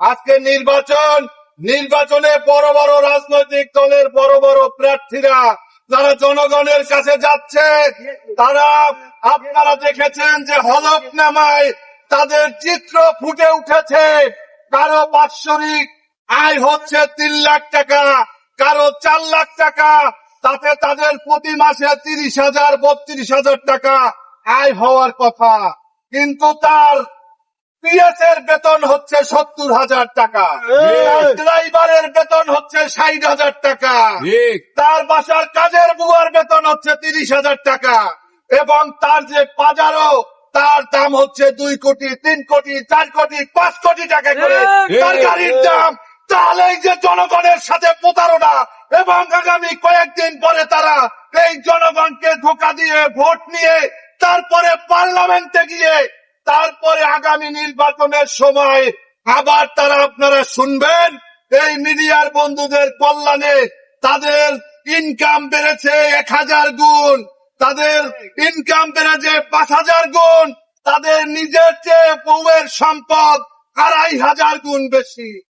আজকে নির্বাচন, নির্বাচনে বড় বড় রাজনৈতিক দলের বড় বড় প্রার্থীরা যারা জনগণের কাছে যাচ্ছে, তারা আপনারা দেখেছেন যে হলফনামায় তাদের চিত্র ফুটে উঠেছে। কারও বাৎসরিক আয় হচ্ছে তিন লাখ টাকা, কারও চার লাখ টাকা, তাতে তাদের প্রতি মাসে তিরিশ হাজার, বত্রিশ হাজার টাকা আয় হওয়ার কথা। কিন্তু তার পিএস এর বেতন হচ্ছে সত্তর হাজার টাকা। ড্রাইভারের বেতন হচ্ছে ষাট হাজার টাকা। তার বাসার কাজের বুয়ার বেতন হচ্ছে তিরিশ হাজার টাকা। এবং তার যে বাজারও তার দাম হচ্ছে দুই কোটি তিন কোটি চার কোটি পাঁচ কোটি টাকা করে। তার গাড়ির দাম তাহলে যে জনগণের সাথে প্রতারণা এবং আগামী কয়েকদিন পরে তারা এই জনগণকে ধোকা দিয়ে ভোট নিয়ে তারপরে পার্লামেন্টে গিয়ে তারপরে আগামী নির্বাচনের সময় আবার তারা আপনারা শুনবেন, এই মিডিয়ার বন্ধুদের কল্যাণে তাদের ইনকাম বেড়েছে এক হাজার গুণ, তাদের ইনকাম বেড়েছে পাঁচ হাজার গুণ, তাদের নিজের চেয়ে বউয়ের সম্পদ আড়াই হাজার গুণ বেশি।